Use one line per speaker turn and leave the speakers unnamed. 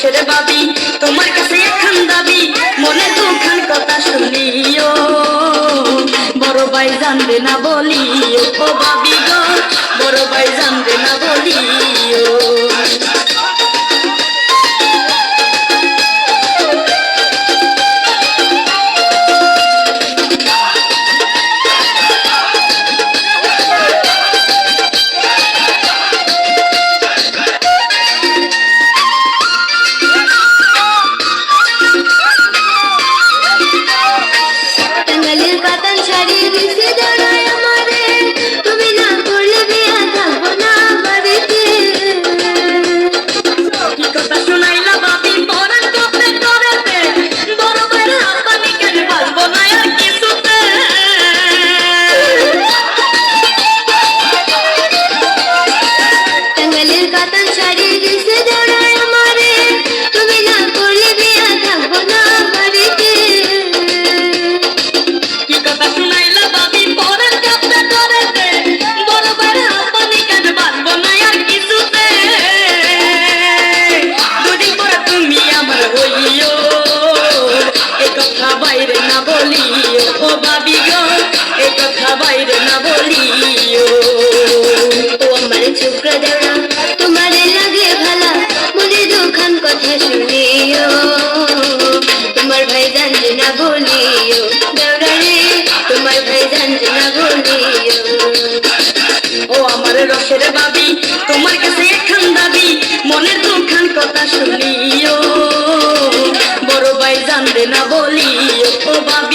কিসের বাবি তোমার কাছে এখন দাবি, মনে
দুখান কথা শুনিও। বড় ভাই জানবে না বলিও, ও বাবি গো, বড় ভাই জানবে না বলিও।
তোমার ভাই জানতে না ভুলিও দেওরারে তোমার ভাই জানতে না ভুলিও
ও আমার রসের বাবি, তোমার কাছে একখান দাবি, মনের দুখান কথা শুনিও। বড় ভাই জানতে না বলিও। ও বাবি